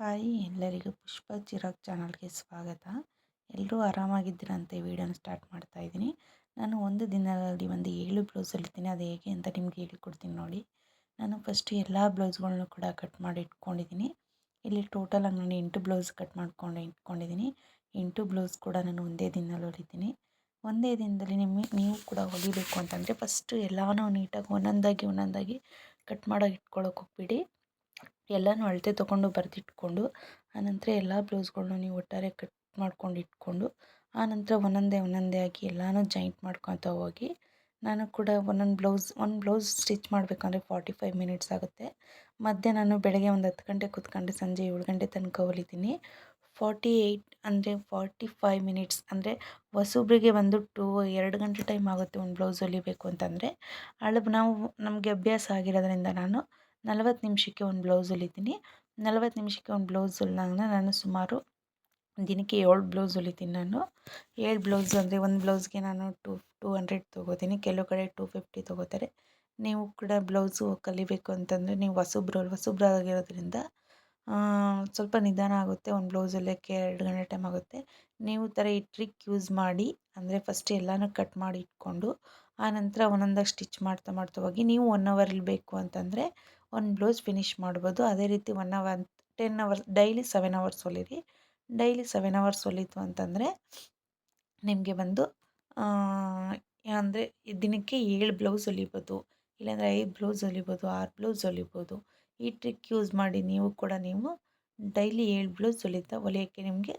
Hi ಎಲ್ಲರಿಗೂ ಪುಷ್ಪ ಚಿರಾಗ್ ಚಾನಲ್ಗೆ ಸ್ವಾಗತ. ಎಲ್ಲರೂ ಆರಾಮಾಗಿದ್ದೀರಂತೆ ವಿಡಿಯೋನ ಸ್ಟಾರ್ಟ್ ಮಾಡ್ತಾ ಇದ್ದೀನಿ. ನಾನು ಒಂದು ದಿನದಲ್ಲಿ ಒಂದು ಏಳು ಬ್ಲೌಸ್ ಹೊಲಿತೀನಿ ಅದು ಹೇಗೆ ಅಂತ ನಿಮ್ಗೆ ಹೇಳಿಕೊಡ್ತೀನಿ ನೋಡಿ. ನಾನು ಫಸ್ಟ್ ಎಲ್ಲ ಬ್ಲೌಸ್ಗಳನ್ನೂ ಕೂಡ ಕಟ್ ಮಾಡಿ ಇಟ್ಕೊಂಡಿದ್ದೀನಿ. ಇಲ್ಲಿ ಟೋಟಲ್ ಆಗಿ ನಾನು ಎಂಟು ಬ್ಲೌಸ್ ಕಟ್ ಮಾಡ್ಕೊಂಡು, ಇಟ್ಕೊಂಡಿದ್ದೀನಿ. ಎಂಟು ಬ್ಲೌಸ್ ಕೂಡ ನಾನು ಒಂದೇ ದಿನದಲ್ಲಿ ಹೊಲಿತೀನಿ. ಒಂದೇ ದಿನದಲ್ಲಿ ನಿಮಗೆ ನೀವು ಕೂಡ ಹೊಲಿಬೇಕು ಅಂತಂದರೆ ಫಸ್ಟು ಎಲ್ಲನೂ ನೀಟಾಗಿ ಒಂದೊಂದಾಗಿ ಒಂದೊಂದಾಗಿ ಕಟ್ ಮಾಡೋಕೆ ಇಟ್ಕೊಳ್ಳೋಕೆ ಹೋಗ್ಬಿಡಿ. ಎಲ್ಲನೂ ಅಳತೆ ತೊಗೊಂಡು ಬರೆದಿಟ್ಕೊಂಡು, ಆನಂತರ ಎಲ್ಲ ಬ್ಲೌಸ್ಗಳನ್ನೂ ನೀವು ಒಟ್ಟಾರೆ ಕಟ್ ಮಾಡ್ಕೊಂಡು ಇಟ್ಕೊಂಡು, ಆನಂತರ ಒಂದೊಂದೇ ಒಂದೊಂದೇ ಆಗಿ ಎಲ್ಲನೂ ಜಾಯಿಂಟ್ ಮಾಡ್ಕೊತ ಹೋಗಿ, ನಾನು ಕೂಡ ಒಂದೊಂದು ಬ್ಲೌಸ್, ಒಂದು ಬ್ಲೌಸ್ ಸ್ಟಿಚ್ ಮಾಡಬೇಕಂದ್ರೆ ಫಾರ್ಟಿ ಫೈವ್ ಮಿನಿಟ್ಸ್ ಆಗುತ್ತೆ. ಮಧ್ಯೆ ನಾನು ಬೆಳಗ್ಗೆ ಒಂದು ಹತ್ತು ಗಂಟೆ ಕೂತ್ಕೊಂಡು ಸಂಜೆ ಏಳು ಗಂಟೆ ತನಕ ಹೊಲಿತೀನಿ. ಫಾರ್ಟಿ ಏಯ್ಟ್ ಅಂದರೆ ಫಾರ್ಟಿ ಫೈವ್ ಮಿನಿಟ್ಸ್ ಅಂದರೆ ಹೊಸೊಬ್ರಿಗೆ ಬಂದು ಟೂ, ಎರಡು ಗಂಟೆ ಟೈಮ್ ಆಗುತ್ತೆ ಒಂದು ಬ್ಲೌಸ್ ಹೊಲಿಬೇಕು ಅಂತಂದರೆ. ಅಳಬ್ ನಾವು ನಮಗೆ ಅಭ್ಯಾಸ ಆಗಿರೋದ್ರಿಂದ ನಾನು ನಲವತ್ತು ನಿಮಿಷಕ್ಕೆ ಒಂದು ಬ್ಲೌಸ್ ಹೊಲಿತೀನಿ ನಲವತ್ತು ನಿಮಿಷಕ್ಕೆ ಒಂದು ಬ್ಲೌಸ್ ಹೊಲ್ದಾಗ ನಾನು ಸುಮಾರು ದಿನಕ್ಕೆ ಏಳು ಬ್ಲೌಸ್ ಹೊಲಿತೀನಿ ನಾನು. ಏಳು ಬ್ಲೌಸ್ ಅಂದರೆ ಒಂದು ಬ್ಲೌಸ್ಗೆ ನಾನು ಟು, ಟೂ ಹಂಡ್ರೆಡ್ ತೊಗೋತೀನಿ. ಕೆಲವು ಕಡೆ ಟೂ ಫಿಫ್ಟಿ ತೊಗೋತಾರೆ. ನೀವು ಕೂಡ ಬ್ಲೌಸು ಕಲಿಬೇಕು ಅಂತಂದರೆ ನೀವು ಹೊಸಬ್ರು ಆಗಿರೋದ್ರಿಂದ ಸ್ವಲ್ಪ ನಿಧಾನ ಆಗುತ್ತೆ. ಒಂದು ಬ್ಲೌಸ್ ಹೊಲಿಯೋಕ್ಕೆ ಎರಡು ಗಂಟೆ ಟೈಮ್ ಆಗುತ್ತೆ. ನೀವು ಥರ ಈ ಟ್ರಿಕ್ ಯೂಸ್ ಮಾಡಿ, ಅಂದರೆ ಫಸ್ಟ್ ಎಲ್ಲನೂ ಕಟ್ ಮಾಡಿ ಇಟ್ಕೊಂಡು ಆನಂತರ ಒಂದೊಂದಾಗಿ ಸ್ಟಿಚ್ ಮಾಡ್ತಾ ಮಾಡ್ತಾ ಹೋಗಿ, ನೀವು ಒನ್ ಅವರಲ್ಲಿ ಬೇಕು ಅಂತಂದರೆ ಒಂದು ಬ್ಲೌಸ್ ಫಿನಿಶ್ ಮಾಡ್ಬೋದು. ಅದೇ ರೀತಿ one hour ten hours daily seven hours ಹೊಲಿರಿ. Daily seven hours ಹೊಲಿತು ಅಂತಂದರೆ ನಿಮಗೆ ಬಂದು ಅಂದರೆ ದಿನಕ್ಕೆ ಏಳು ಬ್ಲೌಸ್ ಹೊಲಿಬೋದು. ಇಲ್ಲಾಂದರೆ ಐದು ಬ್ಲೌಸ್ ಹೊಲಿಬೋದು, ಆರು ಬ್ಲೌಸ್ ಹೊಲಿಬೋದು. ಈ ಟ್ರಿಕ್ ಯೂಸ್ ಮಾಡಿ ನೀವು ಕೂಡ ನೀವು ಡೈಲಿ ಏಳು ಬ್ಲೌಸ್ ಹೊಲಿತಾ ಹೊಲಿಯೋಕ್ಕೆ ನಿಮಗೆ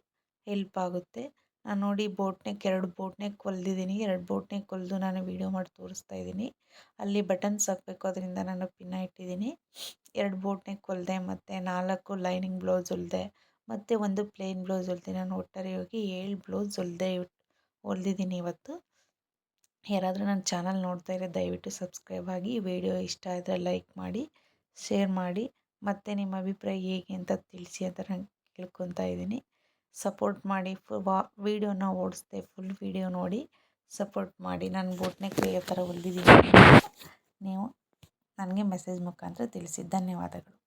ಹೆಲ್ಪ್ ಆಗುತ್ತೆ. ನಾನು ನೋಡಿ ಬೋಟ್ ಎರಡು ಬೋಟ್ ನೆಕ್ ಹೊಲ್ದಿದ್ದೀನಿ ಎರಡು ಬೋಟ್ ನೆಕ್ ನಾನು ವೀಡಿಯೋ ಮಾಡಿ ತೋರಿಸ್ತಾ ಇದ್ದೀನಿ. ಅಲ್ಲಿ ಬಟನ್ಸ್ ಹಾಕಬೇಕು, ಅದರಿಂದ ನಾನು ಪಿನ್ನ ಇಟ್ಟಿದ್ದೀನಿ. ಎರಡು ಬೋಟ್ ನೆಕ್ ಮತ್ತು ನಾಲ್ಕು ಲೈನಿಂಗ್ ಬ್ಲೌಸ್ ಹೊಲಿದೆ, ಮತ್ತು ಒಂದು ಪ್ಲೇನ್ ಬ್ಲೌಸ್ ಹೊಲಿದೆ. ನಾನು ಒಟ್ಟಾರೆ ಹೋಗಿ ಏಳು ಬ್ಲೌಸ್ ಹೊಲಿದೆ ಹೊಲ್ದಿದ್ದೀನಿ ಇವತ್ತು. ಯಾರಾದರೂ ನನ್ನ ಚಾನಲ್ ನೋಡ್ತಾ ಇರೋ ದಯವಿಟ್ಟು ಸಬ್ಸ್ಕ್ರೈಬ್ ಆಗಿ, ವಿಡಿಯೋ ಇಷ್ಟ ಆದರೆ ಲೈಕ್ ಮಾಡಿ, ಶೇರ್ ಮಾಡಿ, ಮತ್ತು ನಿಮ್ಮ ಅಭಿಪ್ರಾಯ ಹೇಗೆ ಅಂತ ತಿಳಿಸಿ ಅಂತ ನಾನು ಕೇಳ್ಕೊತಾ ಇದ್ದೀನಿ. ಸಪೋರ್ಟ್ ಮಾಡಿ ಫು, ವಾ, ವೀಡಿಯೋನ ಓಡಿಸ್ದೆ ಫುಲ್ ವೀಡಿಯೋ ನೋಡಿ ಸಪೋರ್ಟ್ ಮಾಡಿ. ನಾನು ಬೋಟ್ನೆಕ್ ಯಾವ ಥರ ಹೊಲ್ದಿದ್ದೀನಿ. ನೀವು ನನಗೆ ಮೆಸೇಜ್ ಮುಖಾಂತರ ತಿಳಿಸಿ. ಧನ್ಯವಾದಗಳು.